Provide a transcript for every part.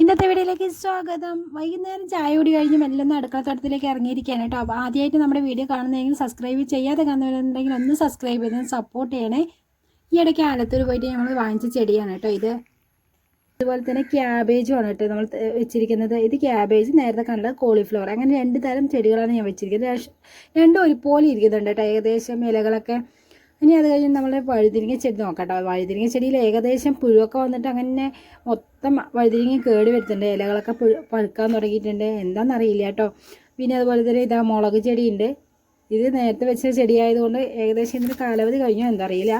ഇന്നത്തെ വീഡിയോയിലേക്ക് സ്വാഗതം. വൈകുന്നേരം ചായ കുടി കഴിഞ്ഞ് അടുക്കള അടുക്കളത്തോട്ടത്തിലേക്ക് ഇറങ്ങിയിരിക്കുകയാണ് കേട്ടോ. അപ്പോൾ ആദ്യമായിട്ട് നമ്മുടെ വീഡിയോ കാണുന്നതെങ്കിൽ സബ്സ്ക്രൈബ് ചെയ്യാതെ കാണുന്നവരുണ്ടെങ്കിൽ ഒന്ന് സബ്സ്ക്രൈബ് ചെയ്ത് സപ്പോർട്ട് ചെയ്യണേ. ഈ ഇടയ്ക്ക് ആലത്തൂർ പോയിട്ട് നമ്മൾ വാങ്ങിച്ച ചെടിയാണ് കേട്ടോ ഇത്. അതുപോലെ തന്നെ ക്യാബേജുമാണ് കേട്ടോ നമ്മൾ വെച്ചിരിക്കുന്നത്. ഇത് ക്യാബേജ് നേരത്തെ കണ്ടത് കോളിഫ്ലവർ അങ്ങനെ രണ്ട് തരം ചെടികളാണ് ഞാൻ വെച്ചിരിക്കുന്നത്. രണ്ടും ഒരുപോലെ ഇരിക്കുന്നുണ്ട് കേട്ടോ. ഏകദേശം ഇലകളൊക്കെ ഇനി അത് കഴിഞ്ഞ് നമ്മൾ വഴുതിരിങ്ങ ചെടി നോക്കട്ടോ. കേട്ടോ വഴുതിരിങ്ങ ചെടിയിൽ ഏകദേശം പുഴുവൊക്കെ വന്നിട്ട് അങ്ങനെ മൊത്തം വഴുതിരിങ്ങ കേടി വരുത്തുന്നുണ്ട്. ഇലകളൊക്കെ പുഴു പഴുക്കാൻ തുടങ്ങിയിട്ടുണ്ട്. എന്താണെന്നറിയില്ല കേട്ടോ. പിന്നെ അതുപോലെ തന്നെ ഇതാ മുളക് ചെടിയുണ്ട്. ഇത് നേരത്തെ വെച്ച ചെടിയായതുകൊണ്ട് ഏകദേശം ഇതിന് കാലാവധി കഴിഞ്ഞോ എന്താ അറിയില്ല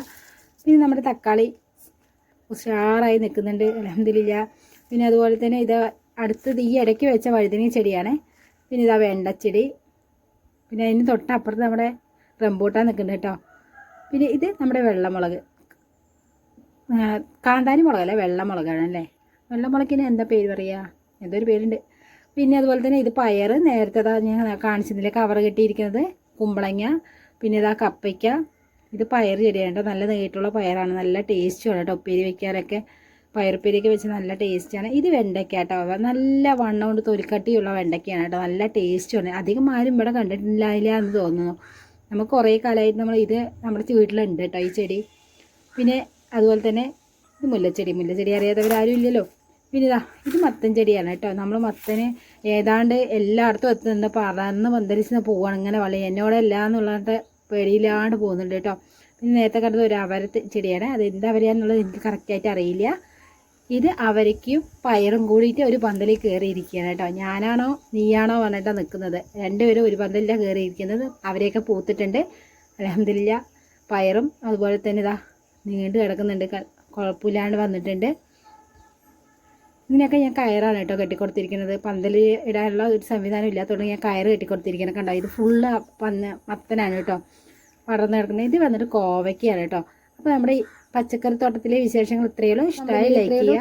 പിന്നെ നമ്മുടെ തക്കാളി ഉഷാറായി നിൽക്കുന്നുണ്ട്. അലഹമില്ല പിന്നെ അതുപോലെ തന്നെ ഇത് അടുത്തത് ഈ ഇടയ്ക്ക് വെച്ച വഴുതനങ്ങ ചെടിയാണ്. പിന്നെ ഇതാ വെണ്ടച്ചെടി. പിന്നെ അതിന് തൊട്ടപ്പുറത്ത് നമ്മുടെ റംബൂട്ടാൻ നിൽക്കുന്നുണ്ട് കേട്ടോ. പിന്നെ ഇത് നമ്മുടെ വെള്ളമുളക്. കാന്താരി മുളകല്ല വെള്ളമുളകാണ് അല്ലേ വെള്ളമുളകിന് എന്താ പേര് പറയുക എന്തൊരു പേരുണ്ട്. പിന്നെ അതുപോലെ തന്നെ ഇത് പയർ നേരത്തെ ഞാൻ കാണിച്ചതിലെ കവർ കെട്ടിയിരിക്കുന്നത് കുമ്പളങ്ങ പിന്നെ ഇതാ കപ്പയ്ക്ക. ഇത് പയർ ചെടിയാണ് കേട്ടോ. നല്ല നീട്ടുള്ള പയറാണ്. നല്ല ടേസ്റ്റുമാണ് കേട്ടോ. ഉപ്പേരി വയ്ക്കാനൊക്കെ പയറുപ്പേരിയൊക്കെ വെച്ച് നല്ല ടേസ്റ്റാണ് ഇത് വെണ്ടയ്ക്ക കേട്ടോ. നല്ല വണ്ണം കൊണ്ട് തൊലിക്കട്ടിയുള്ള വെണ്ടയ്ക്കയാണ് കേട്ടോ. നല്ല ടേസ്റ്റുമാണ് അധികം ആരും ഇവിടെ കണ്ടിട്ടില്ല എന്ന് തോന്നുന്നു. നമുക്ക് കുറേ കാലമായിട്ട് നമ്മൾ ഇത് നമ്മുടെ വീട്ടിലുണ്ട് കേട്ടോ ഈ ചെടി. പിന്നെ അതുപോലെ തന്നെ ഇത് മുല്ലച്ചെടി. മുല്ലച്ചെടി അറിയാത്തവരാരും ഇല്ലല്ലോ. പിന്നെ ഇതാ ഇത് മത്തൻ ചെടിയാണ് കേട്ടോ നമ്മൾ മത്തന് ഏതാണ്ട് എല്ലായിടത്തും എത്തുന്നുണ്ട് പറന്ന് പന്തലിച്ച് പോവാണ്. ഇങ്ങനെ വളി എന്നോടല്ല എന്നുള്ളത് പേടിയില്ലാണ്ട് പോകുന്നുണ്ട് കേട്ടോ പിന്നെ നേരത്തെ കണ്ടത് ഒരു അവരത്തെ ചെടിയാണ്. അത് എന്താ അവരെയാന്നുള്ളത് എനിക്ക് കറക്റ്റായിട്ട് അറിയില്ല. ഇത് അവരയ്ക്കും പയറും കൂടിയിട്ട് ഒരു പന്തലിൽ കയറിയിരിക്കുകയാണ് കേട്ടോ. ഞാനാണോ നീയാണോ പറഞ്ഞിട്ടാണ് നിൽക്കുന്നത്. രണ്ടുപേരും ഒരു പന്തലിലാണ് കയറിയിരിക്കുന്നത്. അവരെയൊക്കെ പൂത്തിട്ടുണ്ട്. അലഹമില്ല പയറും അതുപോലെ തന്നെ ഇതാ നീണ്ടു കിടക്കുന്നുണ്ട്. കുഴപ്പമില്ലാണ്ട് വന്നിട്ടുണ്ട്. ഇതിനൊക്കെ ഞാൻ കയറാണ് കേട്ടോ കെട്ടിക്കൊടുത്തിരിക്കുന്നത്. പന്തൽ ഇടാനുള്ള ഒരു സംവിധാനം ഇല്ലാത്തതുകൊണ്ട് ഞാൻ കയറ് കെട്ടിക്കൊടുത്തിരിക്കുന്നത് കണ്ടോ? ഇത് ഫുള്ള് പന്ന മത്തനാണ് കേട്ടോ. പടർന്നു കിടക്കുന്നത്. ഇത് വന്നിട്ട് കോവയ്ക്കാണ് കേട്ടോ. അപ്പോൾ നമ്മുടെ ഈ പച്ചക്കറി തോട്ടത്തിലെ വിശേഷങ്ങൾ ഇത്രയുള്ളൂ ഇഷ്ടമായി ലൈക്ക് ചെയ്യുക.